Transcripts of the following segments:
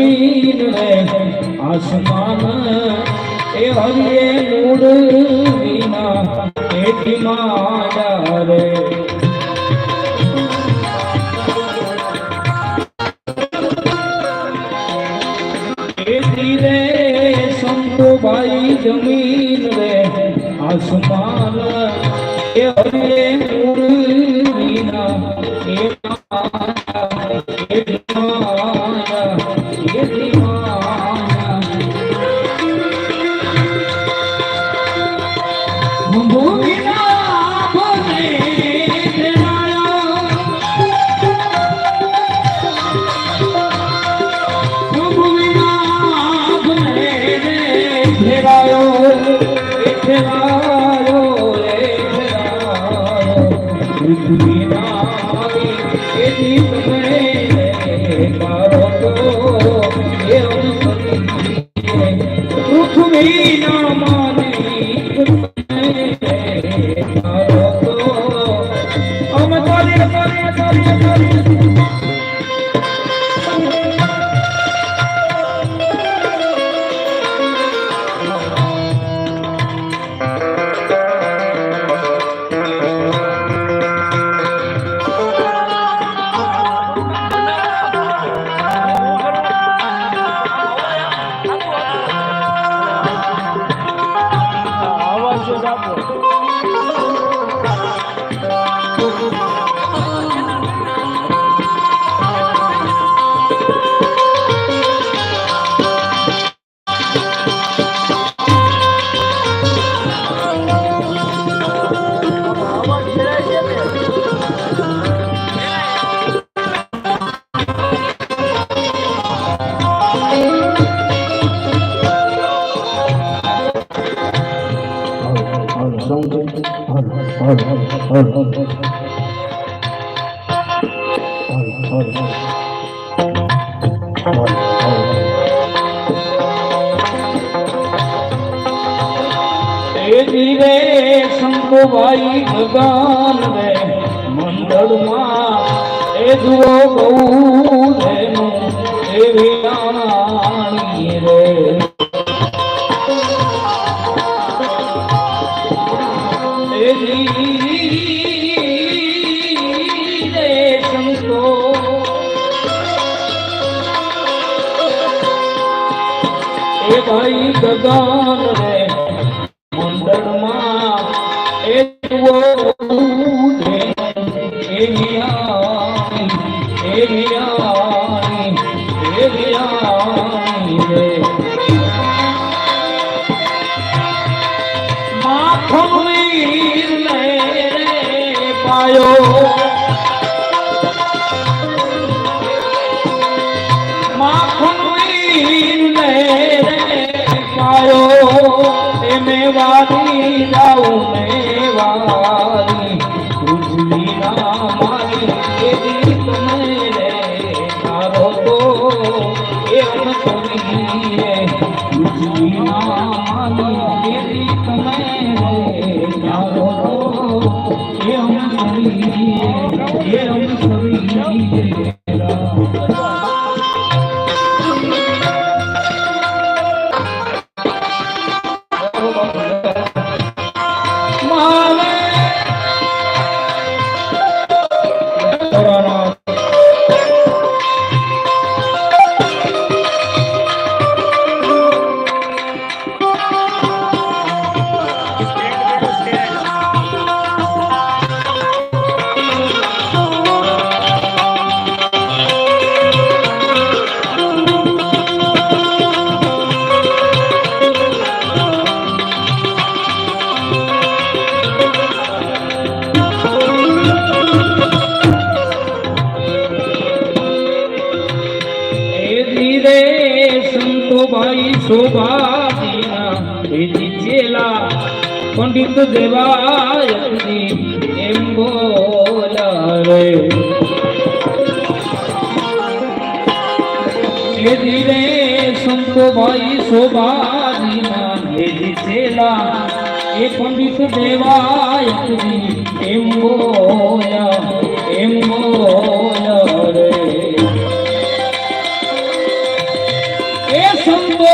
જમીન રે આસમાન એ હરિએ મૂળ વિના એથી માયા રે. ભાઈ જમીન રે, આસમાન એ હરિએ મૂળ વિના એ પૃથ્વીના એથી એ ધીરે શંકુભાઈ ભગવાન રે મંડળમાં એ જુઓ બહુ ધેનું એ વિરાણી રે. ભાઈ તો એમ કરી રે પૃથ્વીના મારી એ રીત ને રે. તારો તો એમ કરી હેજી રે સંતોભાઈ શોભાજી માં હેજી છેલા એ પંડિત દેવાય એમ ગોયા એમ ગોયા રે. એ સંતો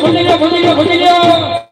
번쩍이야 번쩍이야 번쩍이야 번쩍이야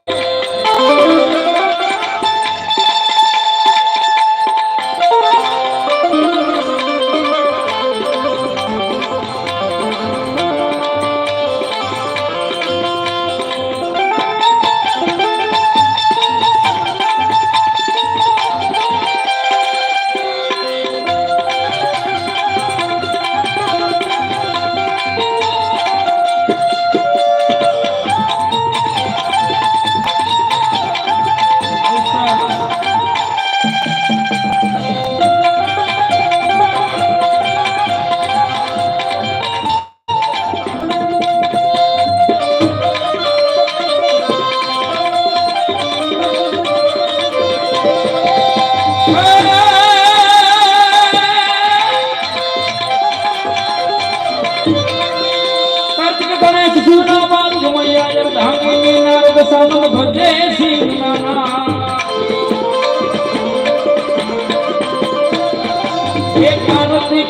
एक कारण से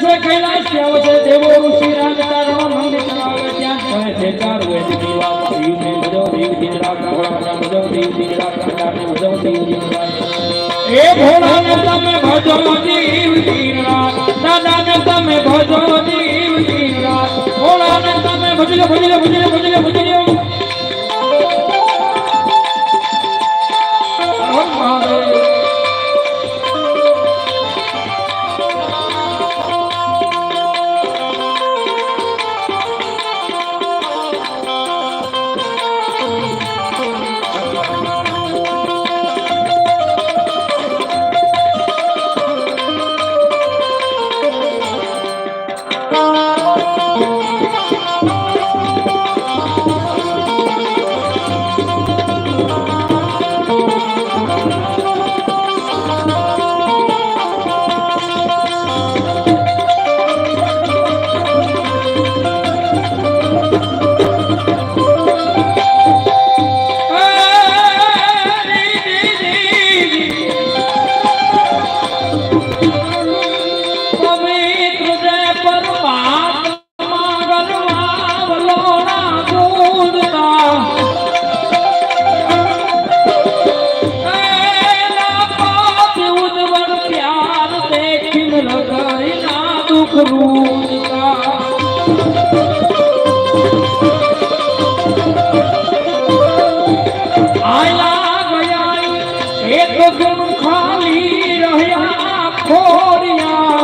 છે કૈલાસ કેવો છે? દેવો ઋષિ રાજ ચરણ મંદિર કરાવે ત્યાં કહે છે ચાર વેદની વાત શિવને ભજો દેવ રાત ભોળા ભજો દેવ દિન રાત ભોળાને ભજો દેવ દિન રાત એ ભોળાને તમે ભજો દેવ દીરા દાદા ને તમે ભજો દીવ દીરા ભોળા ને તમે ભજલો ભજલો ભજલો ભજલો ભજલો. એક ગુણ ખાલી રહ્યા ખોરિયા.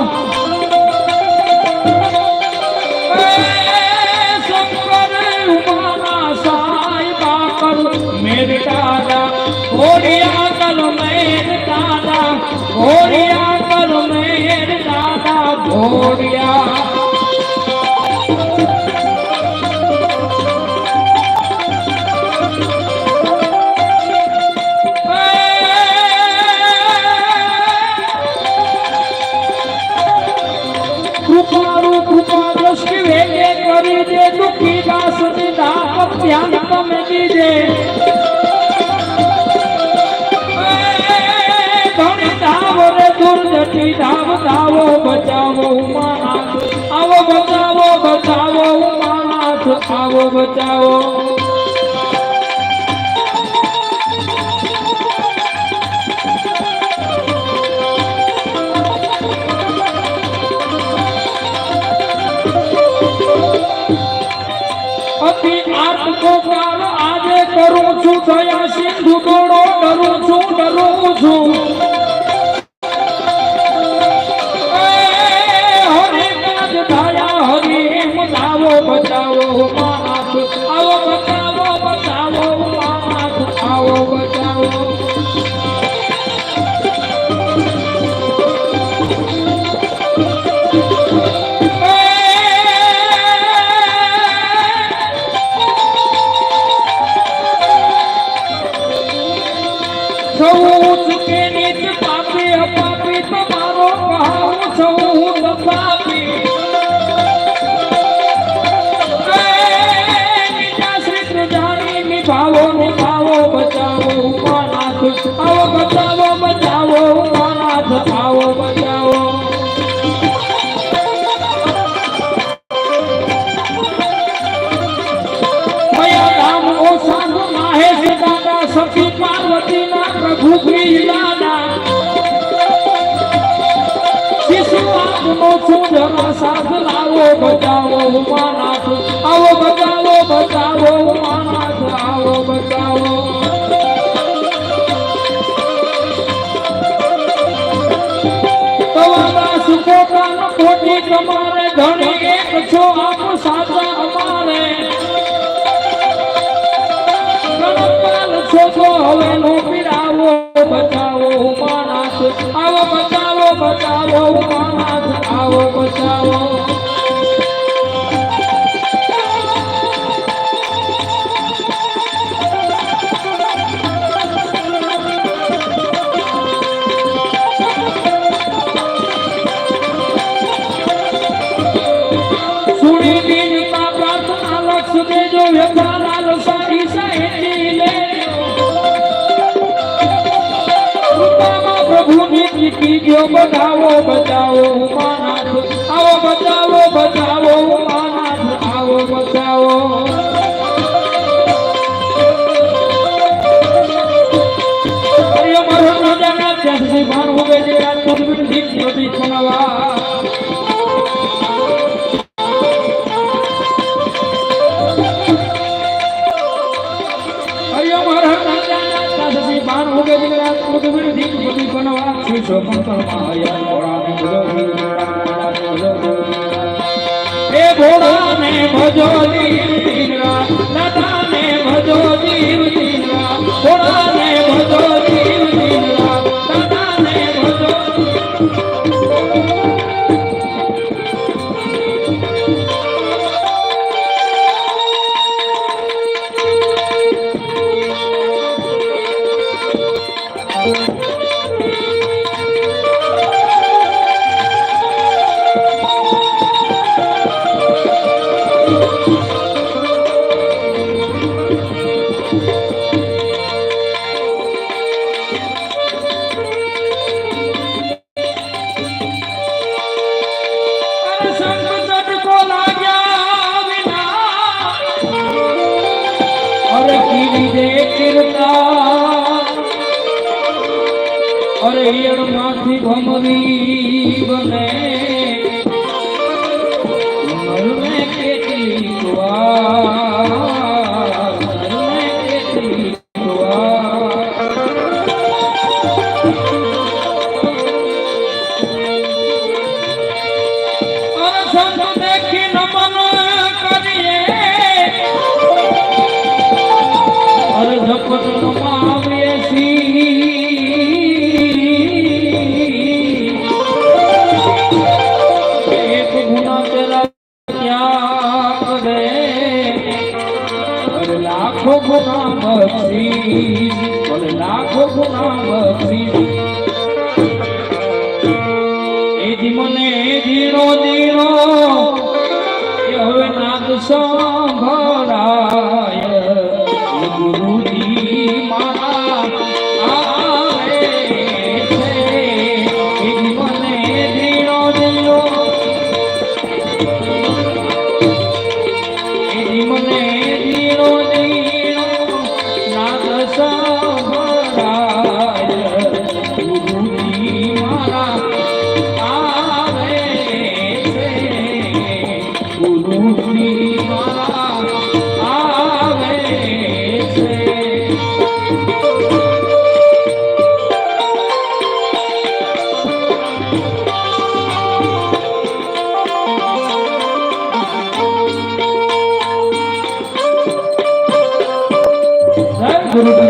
મેર દાદા ખોડિયા કર મેર દાદા ખોડિયા કર મેર દાદા ખોડિયા ધ્યાન તમે દીજે દુર્દટી ધાવ ધાવો બચાવો ઉમાનાથ આવો બચાવો બચાવો ઉમાનાથ આવો બચાવો છું દયા સિંધુ દોડો ડરું છું ડરું છું. ઉમાનાથ આવો બચાવો બચાવો ઉમાનાથ આવો બચાવો કોટી તમારે, ઘણી એક છો આપ સાચા અમારે. ગણપાલ છો તો હવે નો પીડાવો બચાવો ઉમાનાથ આવો બચાવો બચાવો ઉમાનાથ આવો બચાવો. બધાવો, બચાવો ઉમાનાથ. આવો બચાવો બચાવો ઉમાનાથ. આવો બચાવો. મારું રાજા ના ભાન હોવે જે રાજકોટ ઠીક નથી સુનાવા ભોળાને ભજોલી কোনোটা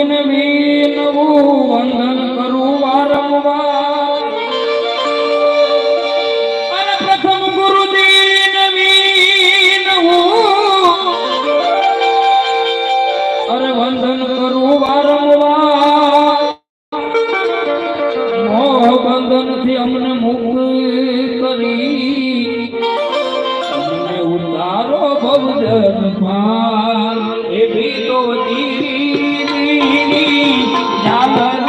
வினவே